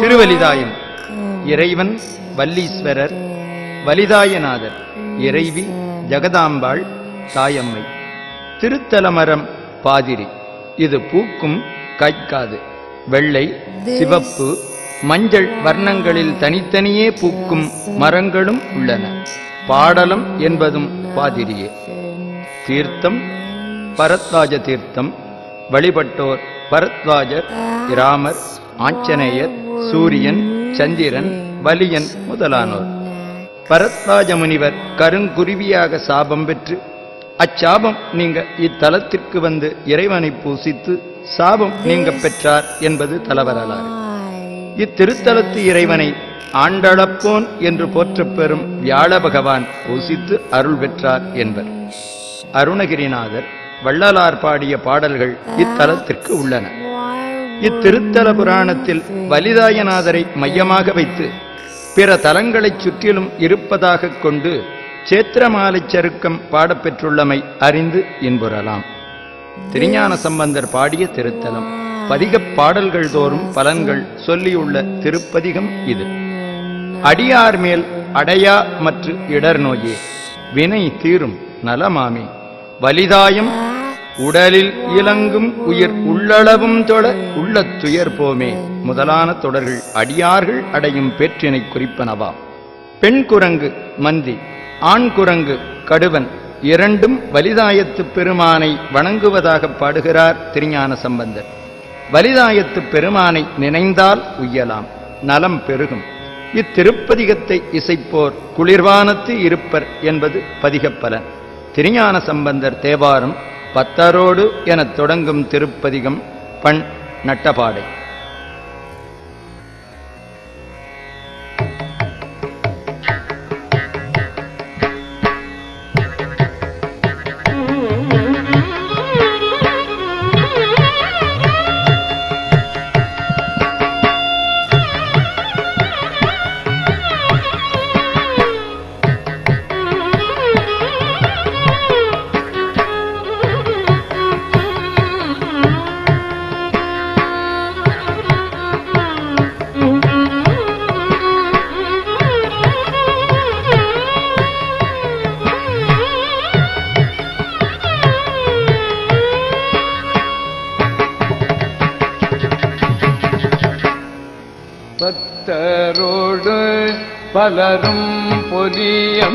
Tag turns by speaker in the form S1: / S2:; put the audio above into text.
S1: திருவலிதாயம். இறைவன் வல்லீஸ்வரர் வலிதாயநாதர் இறைவி ஜெகதாம்பாள் தாயம்மை. திருத்தலமரம் பாதிரி. இது பூக்கும் காய்க்காது வெள்ளை சிவப்பு மஞ்சள் வர்ணங்களில் தனித்தனியே பூக்கும் மரங்களும் உள்ளன. பாடலம் என்பதும் பாதிரியே. தீர்த்தம் பரத்வாஜ தீர்த்தம். வழிபட்டோர் பரத்வாஜர் இராமர் ஆஞ்சநேயர் சூரியன் சந்திரன் வலியன் முதலானோர். பரத்வாஜ முனிவர் கருங்குருவியாக சாபம் பெற்று அச்சாபம் நீங்க இத்தலத்திற்கு வந்து இறைவனை பூசித்து சாபம் நீங்க பெற்றார் என்பது தலவரலாறு. இத்திருத்தலத்து இறைவனை ஆண்டளப்போன் என்று போற்றப்பெறும் வியாழ பகவான் பூசித்து அருள் பெற்றார் என்பர். அருணகிரிநாதர் வள்ளலார் பாடிய பாடல்கள் இத்தலத்திற்கு உள்ளன. இத்திருத்தல புராணத்தில் வலிதாயநாதரை மையமாக வைத்து பிற தலங்களைச் சுற்றிலும் இருப்பதாகக் கொண்டு சேத்திரமாலைச் சருக்கம் பாடப்பெற்றுள்ளமை அறிந்து இன்புறலாம். திருஞான சம்பந்தர் பாடிய திருத்தலம். பதிகப் பாடல்கள் தோறும் பலன்கள் சொல்லியுள்ள திருப்பதிகம் இது. அடியார் மேல் அடையா மற்றும் இடர் நோயே. வினை தீரும் நலமாமே. வலிதாயம் உடலில் இலங்கும் உயிர் உள்ளளவும் தொட உள்ள துயர் போமே. முதலான தொடர்கள் அடியார்கள் அடையும் பேற்றினை குறிப்பனவாம் பெண் குரங்கு மந்தி ஆண் குரங்கு கடுவன் இரண்டும் வலிதாயத்துப் பெருமானை வணங்குவதாக பாடுகிறார் திருஞான சம்பந்தர். வலிதாயத்துப் பெருமானை நினைந்தால் உய்யலாம் நலம் பெருகும். இத்திருப்பதிகத்தை இசைப்போர் குளிர்வானத்து இருப்பர் என்பது பதிகப்பலன் திருஞான சம்பந்தர் தேவாரம் பத்தரோடு எனத் தொடங்கும் திருப்பதிகம் பண் நட்டபாடை.
S2: பக்தரோடு பலரும் பொலியம்.